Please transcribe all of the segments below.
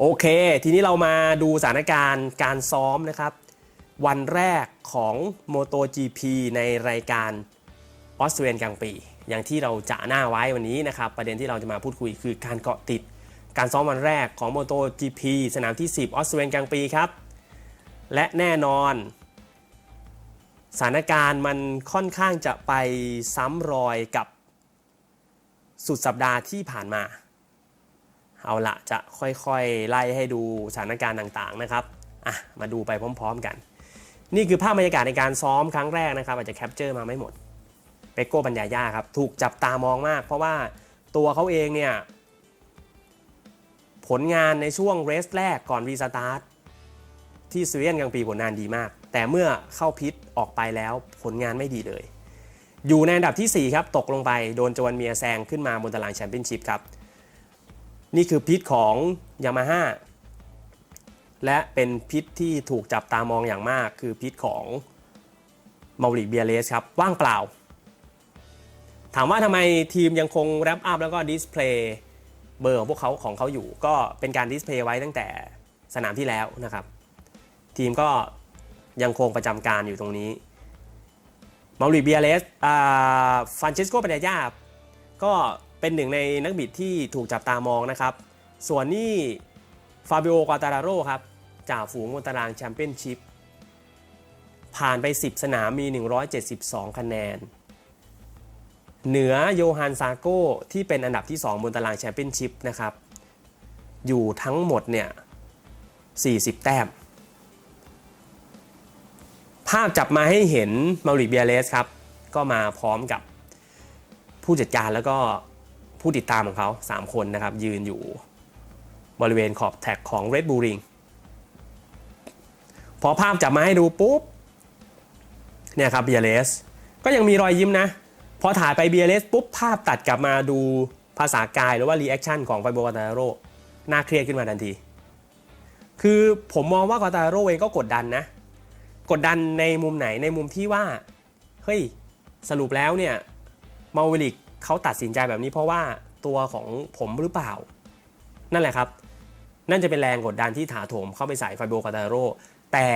โอเค ทีนี้เรามาดูสถานการณ์การซ้อมนะครับ วันแรกของ MotoGP ในรายการออสเตรเลียนกลางปี อย่างที่เราจะหน้าไว้วันนี้นะครับ ประเด็นที่เราจะมาพูดคุยคือการเกาะติด การซ้อมวันแรกของ MotoGP สนามที่ 10ออสเตรเลียนกลางปีครับ และแน่นอนสถานการณ์มันค่อนข้างจะไปซ้ำรอยกับสุดสัปดาห์ที่ผ่านมา เอาละจะค่อยๆ ไล่ให้ดูสถานการณ์ต่างๆนะครับอะมาดูไปพร้อมๆกัน นี่คือภาพบรรยากาศในการซ้อมครั้งแรกนะครับ อาจจะแคปเจอร์มาไม่หมดเปโก้ปัญญาย่าครับถูกจับตามองมาก เพราะว่าตัวเขาเองเนี่ยผลงานในช่วงเรสแรกก่อนรีสตาร์ทที่ซีเรียนกลางปีผลงานดีมาก แต่เมื่อเข้าพิษออกไปแล้วผลงานไม่ดีเลย อยู่ในอันดับทีสี่4 ครับ ตกลงไปโดนจวนเมียแซงขึ้นมาบนตารางแชมเปี้ยนชิพครับ นี่คือพิษของยามาฮ่าและเป็นพิษที่ถูกจับตามองอย่างมาก คือพิษของมาริเบียเลสครับ ว่างเปล่า ถามว่าทำไมทีมยังคงแรปอัพแล้วก็ดิสเพลย์เบอร์ของพวกเขาของเขาอยู่ ก็เป็นการดิสเพลย์ไว้ตั้งแต่สนามที่แล้วนะครับ ทีมก็ยังคงประจำการอยู่ตรงนี้มาริเบียเลสฟรานเชสโกปเดยาก็ เป็นหนึ่งในนักบิดที่ถูกจับตามองนะครับ ส่วนนี้ฟาบิโอกาตาราโรครับจ่าฝูงบนตารางแชมเปี้ยนชิพผ่านไป 10 สนามมี 172 คะแนน เหนือโยฮันซาโก้ที่เป็นอันดับที่ 2 บนตารางแชมเปี้ยนชิพนะครับ อยู่ทั้งหมดเนี่ย 40 แต้ม ภาพจับมาให้เห็นมาริเบียเลสครับ ก็มาพร้อมกับผู้จัดการแล้วก็ ผู้ติดตามของเขา 3 คนนะครับ ยืนอยู่บริเวณขอบแท็กของ Red Bull Ring พอภาพจับมาให้ดูปุ๊บเนี่ยครับเบียเลสก็ยังมีรอยยิ้มนะ พอถ่ายไปเบียเลสปุ๊บภาพตัดกลับมาดูภาษากายหรือว่ารีแอคชั่นของไฟโบกาตาโร่น่าเครียดขึ้นมาทันที คือผมมองว่ากาตาโร่เองก็กดดันนะ กดดันในมุมไหนในมุมที่ว่า เฮ้ย สรุปแล้วเนี่ยมาวิลิก เขาตัดสินใจแบบนี้เพราะว่าตัวของผมหรือเปล่า นั่นแหละครับ นั่นจะเป็นแรงกดดันที่ถาโถมเข้าไปใส่ฟาโบกาตาโรแต่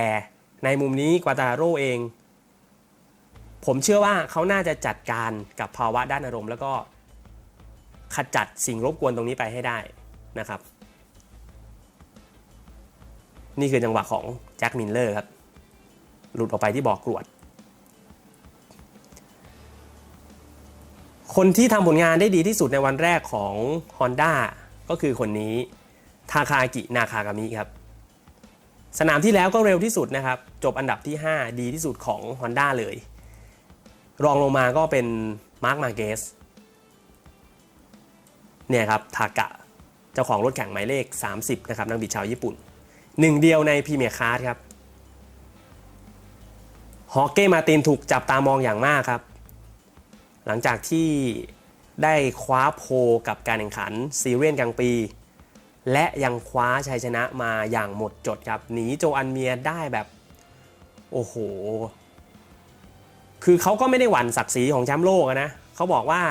ในมุมนี้กาตาโรเอง ผมเชื่อว่าเขาน่าจะจัดการกับภาวะด้านอารมณ์ แล้วก็ขจัดสิ่งรบกวนตรงนี้ไปให้ได้นะครับ นี่คือจังหวะของแจ็คมินเลอร์ครับ หลุดออกไปที่บอกกรวด คนที่ทำผลงานได้ดีที่สุดในวันแรกของ Honda ก็คือคนนี้ทาคากินาคากามิครับ สนามที่แล้วก็เร็วที่สุดนะครับ จบอันดับที่ 5 ดีที่สุดของ Honda เลย รองลงมาก็เป็นมาร์ m มาเกสเนี่ยครับทากะเจ้าของรถแข่งหมายเลข 30 นะครับนักบิดชาวญี่ปุ่น หนึ่งเดียวในพรีเมียร์คาร์ครับฮอกเก้มาตินถูกจับตามองอย่างมากครับ หลังจากที่ได้คว้าโพกับการแข่งขันซีเรียนกลางปี และยังคว้าชัยชนะมาอย่างหมดจดครับ หนีโจอันเมียได้แบบ โอ้โห คือเขาก็ไม่ได้หวั่นศักดิ์ศรีของแชมป์โลกนะเขาบอกว่า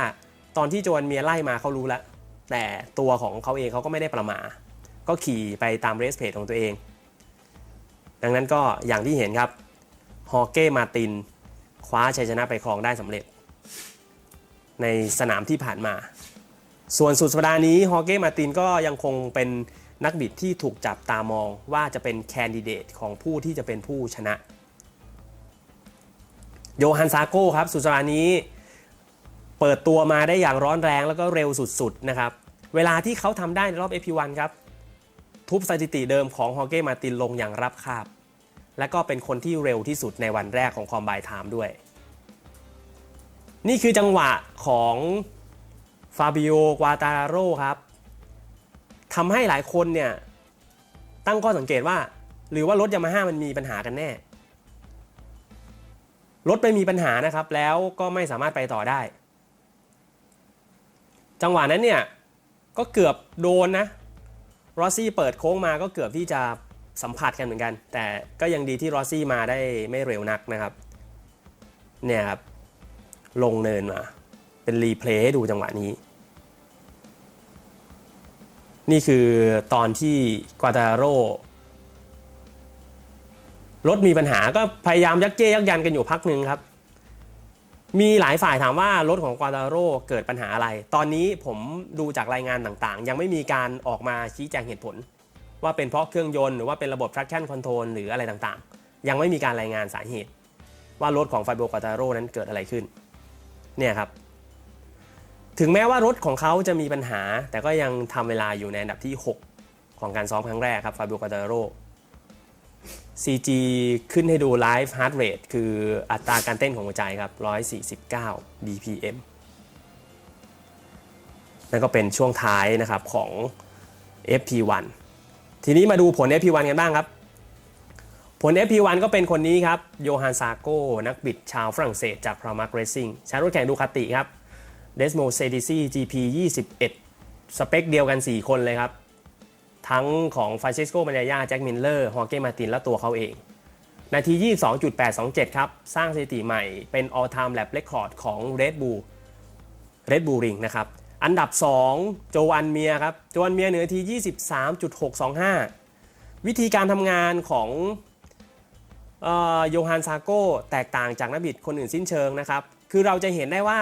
ตอนที่โจอันเมียไล่มาเขารู้แล้วแต่ตัวของเขาเองเขาก็ไม่ได้ประมาทก็ขี่ไปตามเรสเพจของตัวเอง ดังนั้นก็อย่างที่เห็นครับ ฮอเก้มาติน คว้าชัยชนะไปครองได้สำเร็จ ในสนามที่ผ่านมา ส่วนสุดสัปดาห์นี้ฮอเก้มาตินก็ยังคงเป็นนักบิดที่ถูกจับตามองว่าจะเป็นแคนดิเดตของผู้ที่จะเป็นผู้ชนะ โยฮันซาโก้ครับ สุดสัปดาห์นี้เปิดตัวมาได้อย่างร้อนแรงแล้วก็เร็วสุดๆนะครับเวลาที่เขาทำได้ในรอบ FP1 ครับ ทุบสถิติเดิมของฮอเก้มาตินลงอย่างรับคาบ และก็เป็นคนที่เร็วที่สุดในวันแรกของคอมไบไทม์ด้วย นี่คือจังหวะของฟาบิโอกวาตาโรครับทำให้หลายคนเนี่ย ตั้งข้อสังเกตว่า หรือว่ารถยามาฮ่ามันมีปัญหากันแน่ รถไปมีปัญหานะครับ แล้วก็ไม่สามารถไปต่อได้ จังหวะนั้นเนี่ย ก็เกือบโดนนะรอซี่เปิดโค้งมาก็เกือบที่จะสัมผัสกันเหมือนกัน แต่ก็ยังดีที่รอซี่มาได้ไม่เร็วนักนะครับ เนี่ยครับ ลงเนินมา เป็นรีเพลย์ให้ดูจังหวะนี้ นี่คือตอนที่กวาตาโรรถมีปัญหาก็พยายามยักเย้ยักยันกันอยู่พักหนึ่งครับ มีหลายฝ่ายถามว่ารถของกวาตาโรเกิดปัญหาอะไร ตอนนี้ผมดูจากรายงานต่างๆ ยังไม่มีการออกมาชี้แจงเหตุผล ว่าเป็นเพราะเครื่องยนต์หรือว่าเป็นระบบ traction control หรืออะไรต่างๆ ยังไม่มีการรายงานสาเหตุ ว่ารถของฟาโบกวาตาโรนั้นเกิดอะไรขึ้น เนี่ยครับ ถึงแม้ว่ารถของเขาจะมีปัญหา แต่ก็ยังทำเวลาอยู่ในอันดับที่ 6 ของการซ้อมครั้งแรกครับฟาบิโอกาตโร CG ขึ้นให้ดู Live Heart Rate คืออัตราการเต้นของหัวใจครับ 149 BPM นั่นก็เป็นช่วงท้ายนะครับของ FP1 ทีนี้มาดูผล FP1 กันบ้างครับ ผล FP1 ก็เป็นคนนี้ครับ โยฮันซาโก้ นักบิดชาวฝรั่งเศสจากพรามาร์กเรซิ่งใช้รถแข่งดูคาติครับเดสโมเซดิซี่ GP 21 สเปคเดียวกัน 4 คนเลยครับ ทั้งของฟรานซิสโกมันยาแจ็คมิลเลอร์ ฮอร์เก้มาติน และตัวเขาเอง นาที 22.827 ครับ สร้างสถิติใหม่เป็น all time lap record ของ Red Bull Red Bull Ring นะครับ อันดับ 2 โจอันเมียครับ โจอันเมียเหนือที 23.625 วิธีการทำงานของ โยฮันซาโกแตกต่างจากนักบิดคนอื่นสิ้นเชิงนะครับ คือเราจะเห็นได้ว่า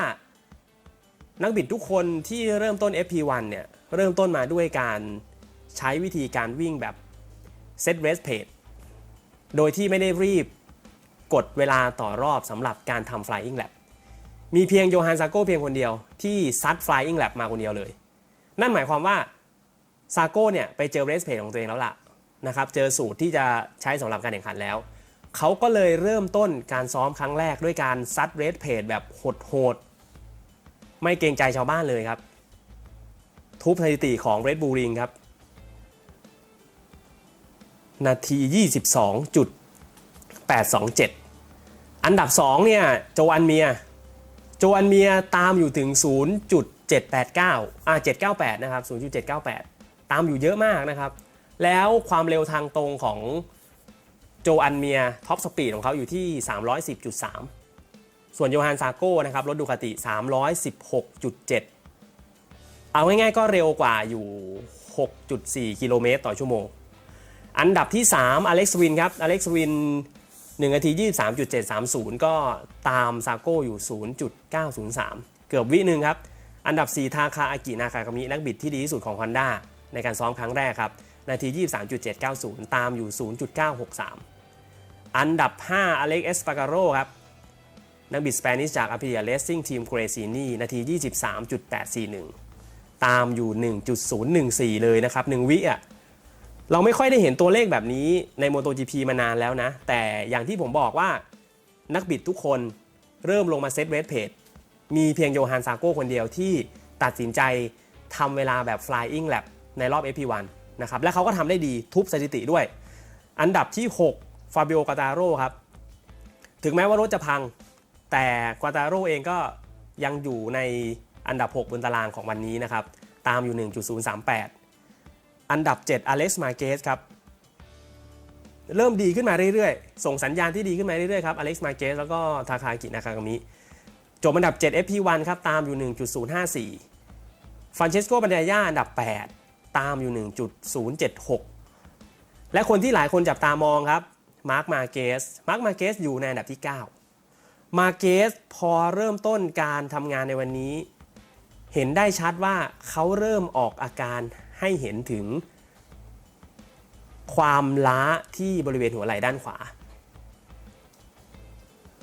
นักบิดทุกคนที่เริ่มต้น FP1 เนี่ยเริ่มต้นมาด้วยการใช้วิธีการวิ่งแบบ set race pace โดยที่ไม่ได้รีบกดเวลาต่อรอบสำหรับการทำ flying lap มีเพียงโยฮันซาโกเพียงคนเดียวที่ซัด flying lap มาคนเดียวเลย นั่นหมายความว่าซาโก้เนี่ยไปเจอ race pace ของตัวเองแล้วล่ะนะครับ เจอสูตรที่จะใช้สำหรับการแข่งขันแล้ว เขาก็เลยเริ่มต้นการซ้อมครั้งแรกด้วยการซัด race pace แบบโหดๆ ไม่เกรงใจชาวบ้านเลยครับ ทุบสถิติของ Red Bull Ring ครับ นาที 22.827 อันดับ 2 เนี่ย โจอันเมีย โจอันเมียตามอยู่ถึง 0.789อ่า798 นะครับ 0.798 ตามอยู่เยอะมากนะครับ แล้วความเร็วทางตรงของ โจอันเมียท็อปสปีดของเขาอยู่ที่ 310.3 ส่วนโยฮันซาโก้นะครับรถดูคาติ 316.7 เอาง่ายๆก็เร็วกว่าอยู่ 6.4 กิโลเมตรต่อชั่วโมง อันดับที่ 3 อเล็กซ์วินครับ อเล็กซ์วิน1นาที 23.730 ก็ตามซาโก้อยู่ 0.903 เกือบวิหนึ่งครับ อันดับ 4 ทาคาอากินาคากามินักบิดที่ดีที่สุดของ Honda ในการซ้อมครั้งแรกครับ นาที 23.790 ตามอยู่ 0.963 อันดับ 5 อเล็กเอสปาการโรครับนักบิดสเปนิชจากอาพิเ a เลสซิ่งทีมเกรซินีนาที 23.841 ตามอยู่ 1.014 เลยนะครับ 1 วิอะเราไม่ค่อยได้เห็นตัวเลขแบบนี้ใน MotoGP มานานแล้วนะ แต่อย่างที่ผมบอกว่านักบิดทุกคนเริ่มลงมาเซตเรสเพจมีเพียงโยฮันซาโก้คนเดียวที่ตัดสินใจทำเวลาแบบ flying lap ในรอบ FP1 นะครับและเขาก็ทำได้ดีทุบสถิติด้วย อันดับที่ 6 ฟาบิโอกาตาโร่ครับ ถึงแม้ว่ารถจะพัง แต่กาตาโร่เองก็ยังอยู่ในอันดับ 6 บนตารางของวันนี้นะครับ ตามอยู่ 1.038 อันดับ 7 อเล็กซ์มาเกสครับเริ่มดีขึ้นมาเรื่อยๆ ส่งสัญญาณที่ดีขึ้นมาเรื่อยๆครับอเล็กซ์มาเกสแล้วก็ทาคากินาคากามิจบอันดับ 7 FP1 ครับ ตามอยู่ 1.054ฟรานเชสโกบันเดย่าอันดับ 8 ตามอยู่ 1.076 และคนที่หลายคนจับตามองครับมาร์คมาเกสมาร์คมาเกสอยู่ในอันดับที่ 9 มาเกสพอเริ่มต้นการทำงานในวันนี้ เห็นได้ชัดว่าเขาเริ่มออกอาการให้เห็นถึง ความล้าที่บริเวณหัวไหล่ด้านขวา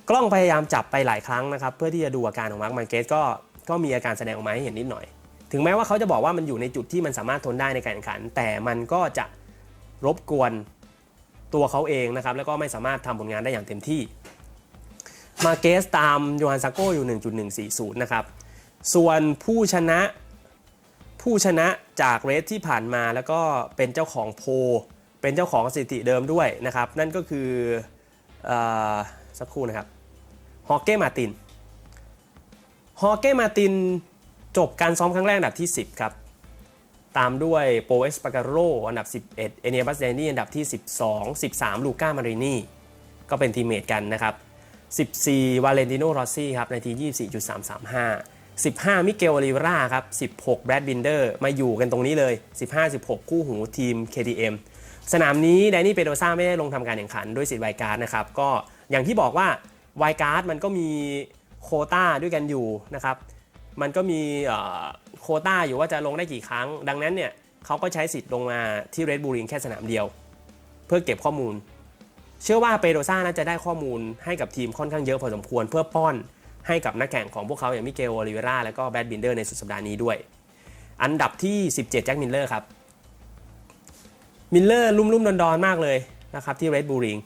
กล้องพยายามจับไปหลายครั้งนะครับ เพื่อที่จะดูอาการของมาร์คมาเกสก็ก็มีอาการแสดงออกมาให้เห็นนิดหน่อย ถึงแม้ว่าเขาจะบอกว่ามันอยู่ในจุดที่มันสามารถทนได้ในการแข่งขัน แต่มันก็จะรบกวนตัวเขาเองนะครับ แล้วก็ไม่สามารถทำผลงานได้อย่างเต็มที่ มาเกสตามโยฮันซาโกอยู่ 1.140 นะครับ ส่วนผู้ชนะผู้ชนะจากเรสที่ผ่านมาแล้วก็เป็นเจ้าของโพ เป็นเจ้าของสถิติเดิมด้วยนะครับ นั่นก็คือเออสักครู่นะครับฮอเก้มาตินฮอเก้มาติน จบการซ้อมครั้งแรกอันดับที่ 10 ครับ ตามด้วยโปเอสปาการโรอันดับ 11 เอเนียบัสเดนี่อันดับที่ 12 13 ลูก้ามารินีก็เป็นทีมเมทกันนะครับ 14 วาเลนติโนรอซี่ครับในที 24.335 15 มิเกลอลิเวราครับ 16 แบรดบินเดอร์ มาอยู่กันตรงนี้เลย 15-16 คู่หูทีม KTM สนามนี้แดนนี่เปโดซ่าไม่ได้ลงทำการแข่งขันด้วยสิทธิ์ไวการ์ดนะครับ ก็อย่างที่บอกว่าไวการ์ดมันก็มีโคต้าด้วยกันอยู่นะครับ มันก็มีโคต้าอยู่ว่าจะลงได้กี่ครั้ง ดังนั้นเนี่ยเขาก็ใช้สิทธิ์ลงมาที่เรดบูริงแค่สนามเดียว เพื่อเก็บข้อมูล เชื่อว่าเปโดซ่าน่าจะได้ข้อมูลให้กับทีมค่อนข้างเยอะพอสมควร เพื่อป้อนให้กับนักแข่งของพวกเขาอย่างมิเกลโอลิเวราและก็แบดบินเดอร์ในสุดสัปดาห์นี้ด้วย อันดับที่ 17 แจ็คมิลเลอร์ครับ มิลเลอร์ลุ่มๆดอนๆมากเลยนะครับที่เรดบูริง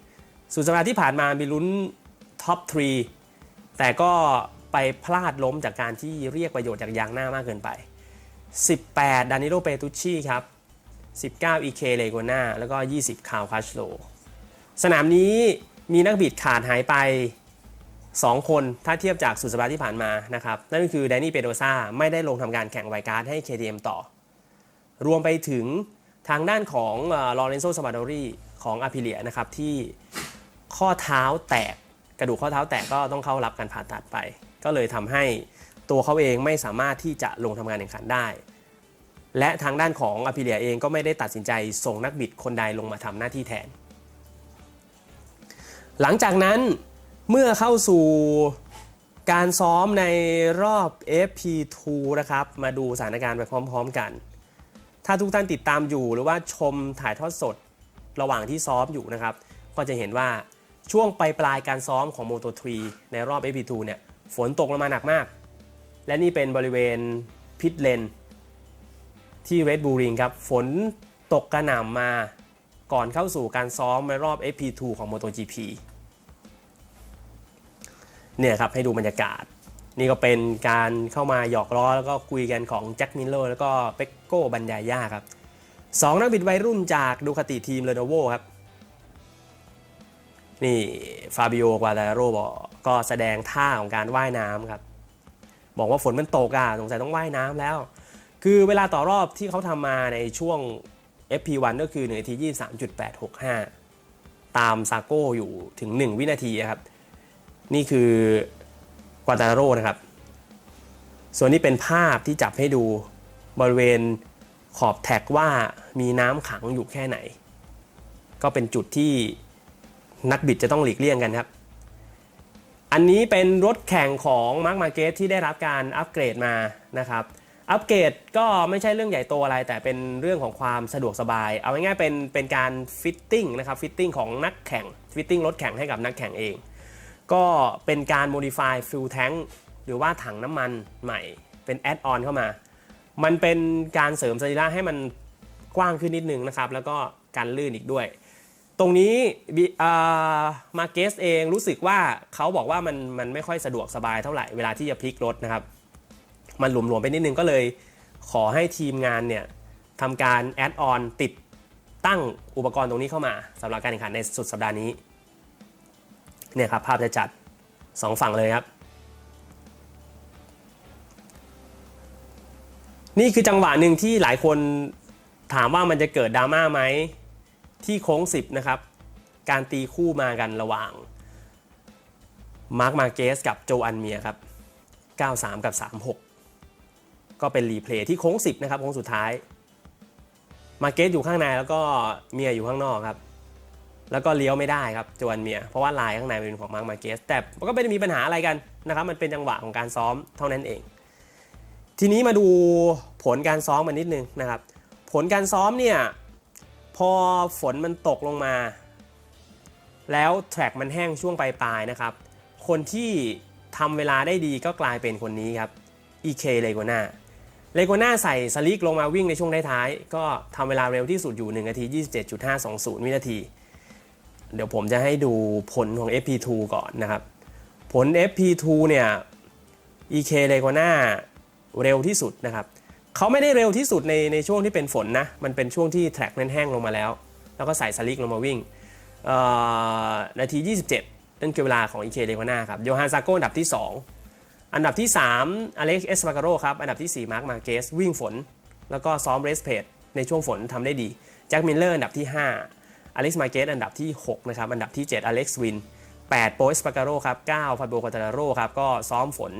สุดสัปดาห์ที่ผ่านมามีลุ้นท็อป 3 แต่ก็ ไปพลาดล้มจากการที่เรียกประโยชน์จากยางหน้ามากเกินไป 18 ดานิโลเปตุชชีครับ 19 อีเคเลโกนาแล้วก็ 20 คาวคาชโล สนามนี้มีนักบิดขาดหายไป 2 คนถ้าเทียบจากสุดสัปดาห์ที่ผ่านมานะครับ นั่นก็คือแดนนี่เปโดซาไม่ได้ลงทำการแข่งไวการ์ดให้ KTM ต่อ รวมไปถึงทางด้านของลอเรนโซซาบาโดรีของอาพิเลียนะครับที่ข้อเท้าแตกกระดูกข้อเท้าแตกก็ต้องเข้ารับการผ่าตัดไป ก็เลยทำให้ตัวเขาเองไม่สามารถที่จะลงทำงานแข่งขันได้ และทางด้านของอพิเลียเองก็ไม่ได้ตัดสินใจส่งนักบิดคนใดลงมาทำหน้าที่แทน หลังจากนั้นเมื่อเข้าสู่การซ้อมในรอบ FP2 นะครับ มาดูสถานการณ์ไปพร้อม ๆ กัน ถ้าทุกท่านติดตามอยู่หรือว่าชมถ่ายทอดสดระหว่างที่ซ้อมอยู่นะครับ ก็จะเห็นว่าช่วงปลายปลายการซ้อมของ Moto3 ในรอบ FP2 เนี่ย ฝนตกลงมาหนักมาก และนี่เป็นบริเวณพิทเลน ที่ Red Bull Ring ครับ ฝนตกกระหน่ำมาก่อนเข้าสู่การซ้อมในรอบ FP2 ของ MotoGP เนี่ยครับให้ดูบรรยากาศ นี่ก็เป็นการเข้ามาหยอกล้อแล้วก็คุยกันของแจ็คมิลเลอร์แล้วก็เปกโก้บันยาย่าครับสองนักบิดวัยรุ่นจากดูคติทีมเลโนโวครับ นี่ฟาบิโอกวาดาโรบอกก็แสดงท่าของการว่ายน้ำครับ บอกว่าฝนมันตกอะสงสัยต้องว่ายน้ำแล้ว คือเวลาต่อรอบที่เขาทำมาในช่วง FP1 ก็คือ1นาที 23.865 ตามซาโก้อยู่ถึง 1 วินาทีครับ นี่คือกวาตาโรนะครับ ส่วนนี้เป็นภาพที่จับให้ดูบริเวณขอบแท็กว่ามีน้ำขังอยู่แค่ไหน ก็เป็นจุดที่ นักบิดจะต้องหลีกเลี่ยงกันครับ อันนี้เป็นรถแข่งของมาร์ m มาเก e ที่ได้รับการอัปเกรดมานะครับ อัปเกรดก็ไม่ใช่เรื่องใหญ่โตอะไร แต่เป็นเรื่องของความสะดวกสบาย เอาง่ายๆเป็นเป็นการฟิตติ้งนะครับฟิตติ้งของนักแข่งฟิตติ้งรถแข่งให้กับนักแข่งเอง ก็เป็นการ modify fuel tank หรือว่าถังน้ำมันใหม่ เป็น add on เข้ามา มันเป็นการเสริมสรีระให้มันกว้างขึ้นนิดนึงนะครับ แล้วก็การลื่นอีกด้วย ตรงนี้มาเกสเองรู้สึกว่าเขาบอกว่ามันมันไม่ค่อยสะดวกสบายเท่าไหร่เวลาที่จะพลิกรถนะครับ มันหลวมๆไปนิดนึงก็เลยขอให้ทีมงานเนี่ยทำการแอดออนติดตั้งอุปกรณ์ตรงนี้เข้ามาสำหรับการแข่งขันในสุดสัปดาห์นี้เนี่ยครับภาพจะจัด 2 ฝั่งเลยครับ นี่คือจังหวะหนึ่งที่หลายคนถามว่ามันจะเกิดดราม่าไหม ที่โค้ง 10 นะครับ การตีคู่มากันระหว่างมาร์คมาเกสกับโจอันเมียครับ 93 กับ 36 ก็เป็นรีเพลย์ที่โค้ง 10 นะครับโค้งสุดท้าย มาเกสอยู่ข้างในแล้วก็เมียอยู่ข้างนอกครับ แล้วก็เลี้ยวไม่ได้ครับโจอันเมีย เพราะว่าลายข้างในเป็นของมาร์คมาเกสแต่ก็ไม่ได้มีปัญหาอะไรกันนะครับ มันเป็นจังหวะของการซ้อมเท่านั้นเอง ทีนี้มาดูผลการซ้อมมานิดนึงนะครับ ผลการซ้อมเนี่ย พอฝนมันตกลงมา แล้วแทร็กมันแห้งช่วงปลายๆนะครับ คนที่ทำเวลาได้ดีก็กลายเป็นคนนี้ครับ EK เลโกนาเลโกนาใส่สลิกลงมาวิ่งในช่วงท้ายๆก็ทำเวลาเร็วที่สุดอยู่1นาที 27.520 วินาที เดี๋ยวผมจะให้ดูผลของ FP2 ก่อนนะครับ ผล FP2 เนี่ย EK เลโกนาเร็วที่สุดนะครับ เขาไม่ได้เร็วที่สุดในในช่วงที่เป็นฝนนะ มันเป็นช่วงที่แทร็กนั้นแห้งลงมาแล้ว แล้วก็ใส่สลิกลงมาวิ่งนาที 27 นั่นคือเวลาของอีเคเลโกนาครับโยฮันซาโกอันดับที่ 2 อันดับที่ 3 อเล็กซ์เอสปาการโรครับ อันดับที่ 4 มาร์คมาเกสวิ่งฝน แล้วก็ซ้อมเรสเพดในช่วงฝนทำได้ดี แจ็คมิลเลอร์อันดับที่ 5 อเล็กซ์มาเกสอันดับที่ 6 นะครับ อันดับที่ 7 อเล็กซ์วิน 8 โปเอสปาการโรครับ 9 ฟาโบคาตาโรครับ ก็ซ้อมฝน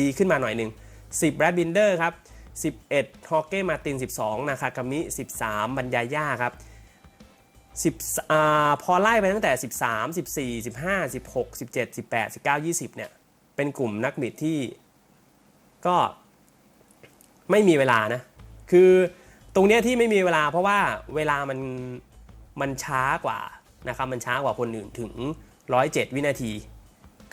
ดีขึ้นมาหน่อยหนึ่ง10 แบรดบินเดอร์ครับ 11ฮอกเก้มาติน 12 นาคากามิ 13 บัญญาย่าครับ10อ่าพอไล่ไปตั้งแต่ 13 14 15 16 17 18 19 20 เนี่ย เป็นกลุ่มนักบิดที่ก็ไม่มีเวลานะ คือตรงเนี้ยที่ไม่มีเวลาเพราะว่าเวลามันมันช้ากว่านะครับ มันช้ากว่าคนอื่นถึง 107 วินาที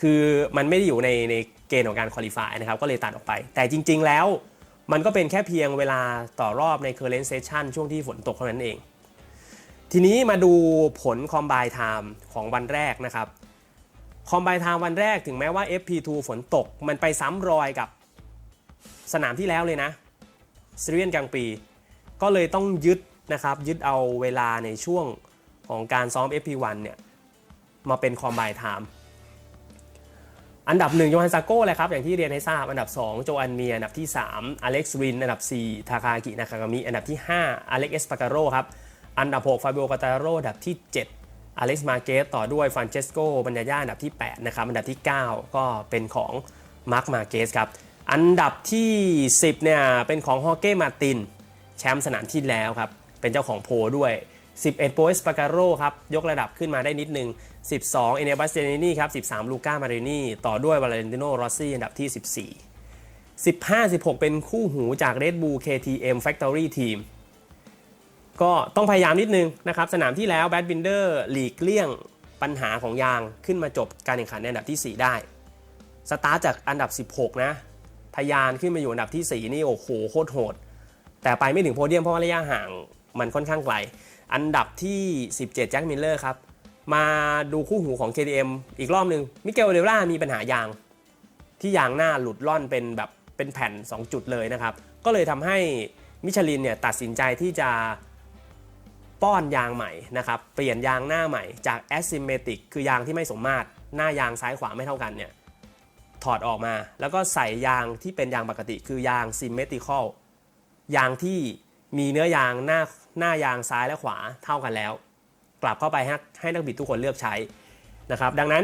คือมันไม่ได้อยู่ในในเกณฑ์ของการคุริฟายนะครับ ก็เลยตัดออกไป แต่จริง ๆ แล้ว มันก็เป็นแค่เพียงเวลาต่อรอบใน current session ช่วงที่ฝนตกเท่านั้นเอง ทีนี้มาดูผล combine time ของวันแรกนะครับ combine time วันแรกถึงแม้ว่า FP2 ฝนตก มันไปซ้ำรอยกับสนามที่แล้วเลยนะซีเรียนกลางปี ก็เลยต้องยึดนะครับ ยึดเอาเวลาในช่วงของการซ้อม FP1 เนี่ย มาเป็น combine time อันดับ1โยฮันซาโก้เลยครับ อย่างที่เรียนให้ทราบ อันดับ 2 โจอันเมีย อันดับที่ 3 อเล็กซ์ริน อันดับ 4 ทาคากิ นาคากามิ อันดับที่ 5 อเล็กเอสปาการโรครับ อันดับ 6 ฟาบิโอกาตาโร อันดับที่ 7 อเล็กซ์มาเกสต่อด้วยฟรานเชสโกบัญญาย่าอันดับที่ 8 นะครับ อันดับที่ 9 ก็เป็นของมาร์คมาเกสครับ อันดับที่ 10 เนี่ย เป็นของฮอเก้มาติน แชมป์สนามที่แล้วครับ เป็นเจ้าของโพลด้วย 11โปเอสปาการโรครับ ยกระดับขึ้นมาได้นิดนึง 12 เอเนบัสเจนินีครับ 13 ลูก้ามารินีต่อด้วยวาเลนติโนรอสซี่อันดับที่ 14 15-16 เป็นคู่หูจาก Red Bull KTM Factory Team ก็ต้องพยายามนิดนึงนะครับ สนามที่แล้วแบดบินเดอร์หลีกเลี่ยงปัญหาของยางขึ้นมาจบการแข่งขันในอันดับที่ 4 ได้ สตาร์จากอันดับ 16 นะทะยานขึ้นมาอยู่อันดับที่ 4 นี่โอ้โหโคตรโหด แต่ไปไม่ถึงโพเดียมเพราะว่าระยะห่างมันค่อนข้างไกล อันดับที่ 17 แจ็คมิลเลอร์ครับ มาดูคู่หูของ KTM อีกรอบหนึ่งมิเกลเดล่ามีปัญหายาง ที่ยางหน้าหลุดล่อนเป็นแบบเป็นแผ่น 2 จุดเลยนะครับ ก็เลยทำให้มิชลินเนี่ยตัดสินใจที่จะป้อนยางใหม่นะครับ เปลี่ยนยางหน้าใหม่จาก asymmetric คือยางที่ไม่สมมาตร หน้ายางซ้ายขวาไม่เท่ากันเนี่ยถอดออกมา แล้วก็ใส่ยางที่เป็นยางปกติ คือยาง symmetrical ยางที่มีเนื้อยางหน้า หน้ายางซ้ายและขวาเท่ากันแล้ว กลับเข้าไปให้ให้นักบิดทุกคนเลือกใช้นะครับ ดังนั้น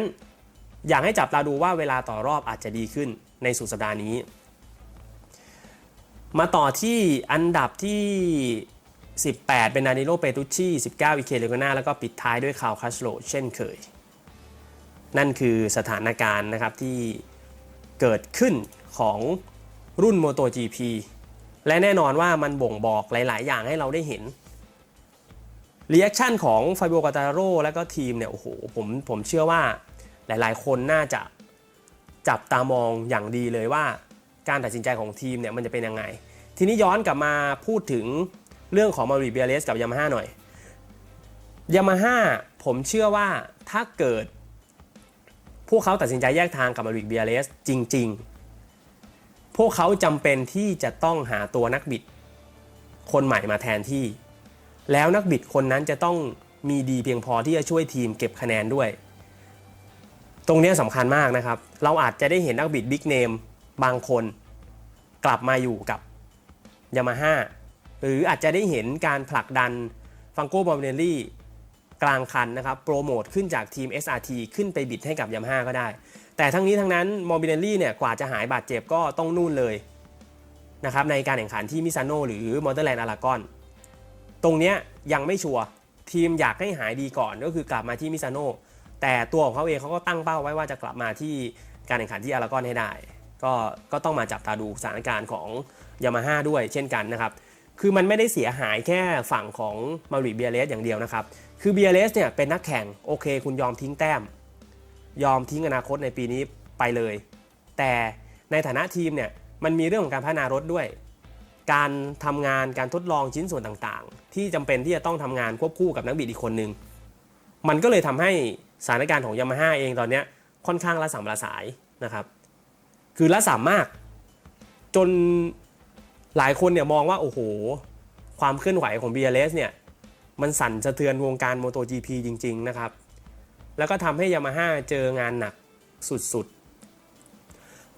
อยากให้จับตาดูว่าเวลาต่อรอบอาจจะดีขึ้นในสุดสัปดาห์นี้ มาต่อที่อันดับที่ 18 เป็นนานิโลเปตุชี่19อิเคเลโกนาแล้วก็ปิดท้ายด้วยคาวคัสโลเช่นเคย นั่นคือสถานการณ์นะครับที่เกิดขึ้นของรุ่น MotoGP และแน่นอนว่ามันบ่งบอกหลาย ๆ อย่างให้เราได้เห็น รีแอคชั่นของฟาบิโอกาตาโรและก็ทีมเนี่ยโอ้โหผมผมเชื่อว่าหลายๆ คนน่าจะจับตามองอย่างดีเลยว่า การตัดสินใจของทีมเนี่ยมันจะเป็นยังไง ทีนี้ย้อนกลับมาพูดถึงเรื่องของมาริเบียเลสกับยามาฮ่าหน่อยยามาฮ่าผมเชื่อว่าถ้าเกิด พวกเขาตัดสินใจแยกทางกับมาริเบียเลสจริง ๆ พวกเขาจำเป็นที่จะต้องหาตัวนักบิด คนใหม่มาแทนที่ แล้วนักบิดคนนั้นจะต้องมีดีเพียงพอที่จะช่วยทีมเก็บคะแนนด้วย ตรงนี้สำคัญมากนะครับ เราอาจจะได้เห็นนักบิดบิ๊กเนมบางคนกลับมาอยู่กับยามาฮ่าหรืออาจจะได้เห็นการผลักดันฟังโกบอมเนลลี่กลางคันนะครับ โปรโมทขึ้นจากทีม SRT ขึ้นไปบิดให้กับยามาฮ่าก็ได้ แต่ทั้งนี้ทั้งนั้นมอร์บิเนลลี่เนี่ยกว่าจะหายบาดเจ็บก็ต้องนู่นเลยนะครับในการแข่งขันที่มิซานโนหรือมอเตอร์แลนด์อารากอน ตรงเนี้ยยังไม่ชัวร์ทีมอยากให้หายดีก่อนก็คือกลับมาที่มิซานโนแต่ตัวของเขาเองเขาก็ตั้งเป้าไว้ว่าจะกลับมาที่การแข่งขันที่อารากอนให้ได้ ก็ก็ต้องมาจับตาดูสถานการณ์ของยามาฮ่าด้วยเช่นกันนะครับ คือมันไม่ได้เสียหายแค่ฝั่งของมาริเบียเลสอย่างเดียวนะครับ คือเบียเลสเนี่ยเป็นนักแข่งโอเค คุณยอมทิ้งแต้ม ยอมทิ้งอนาคตในปีนี้ไปเลย แต่ในฐานะทีมเนี่ยมันมีเรื่องของการพัฒนารถด้วย การทำงานการทดลองชิ้นส่วนต่างๆ ที่จำเป็นที่จะต้องทำงานควบคู่กับนักบิดอีกคนนึง มันก็เลยทำให้สถานการณ์ของยามาฮ่าเองตอนนี้ค่อนข้างละสามละสายนะครับ คือละสามมาก จนหลายคนเนี่ยมองว่าโอ้โห ความเคลื่อนไหวของ BLS เนี่ยมันสั่นสะเทือนวงการ MotoGP จริง ๆ นะครับ แล้วก็ทำให้ยามาฮ่าเจองานหนักสุด ๆ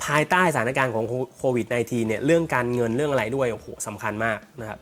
ภายใต้สถานการณ์ของโควิด -19 เนี่ยเรื่องการเงินเรื่องอะไรด้วยโอ้โหสำคัญมากนะครับ